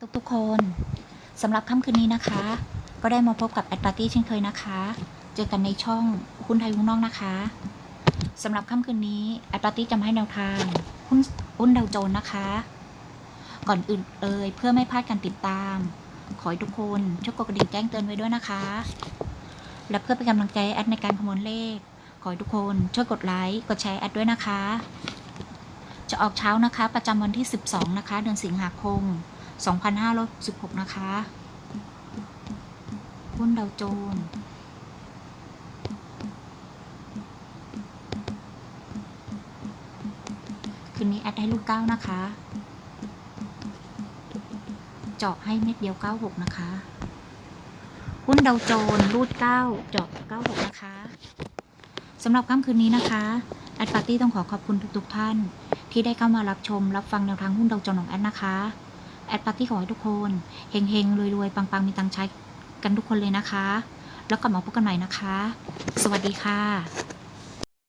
ทุกทุกๆคนสำหรับค่ำคืนนี้นะคะ ก็ได้มาพบกับแอดปาร์ตี้เช่นเคยนะคะ เจอกันในช่องหุ้นไทยหุ้นนอกนะคะสำหรับค่ำคืนนี้แอดปาร์ตี้จะมาให้แนวทางหุ้นหุ้นดาวโจนส์นะคะ ก่อนอื่นเอ่ยเพื่อไม่พลาดการติดตาม ขอให้ทุกคนช่วยกดกระดิ่งแจ้งเตือนไว้ด้วยนะคะ และเพื่อเป็นกำลังใจแอดในการคำนวณเลข ขอให้ทุกคนช่วยกดไลค์กดแชร์แอดด้วยนะคะ จะออกเช้านะคะ ประจำวันที่ 12 นะคะ เดือนสิงหาคม 2516นะคะ หุ้นดาวโจนส์คืนนี้แอดให้ลูกเก้านะคะ เจาะให้เม็ดเดียว 96 นะคะ หุ้นดาวโจนส์รูด 9 เจาะ 96 นะคะสำหรับค่ำคืนนี้นะคะแอดปาร์ตี้ต้องขอขอบคุณทุกๆท่าน ที่ได้เข้ามารับชมรับฟังแนวทางหุ้นดาวโจนส์ของแอดนะคะ แอดปาร์ตี้ขอให้ทุกคนเฮงๆรวยๆปังๆ มีตังใช้กันทุกคนเลยนะคะ แล้วกลับมาพบกันใหม่นะคะ สวัสดีค่ะ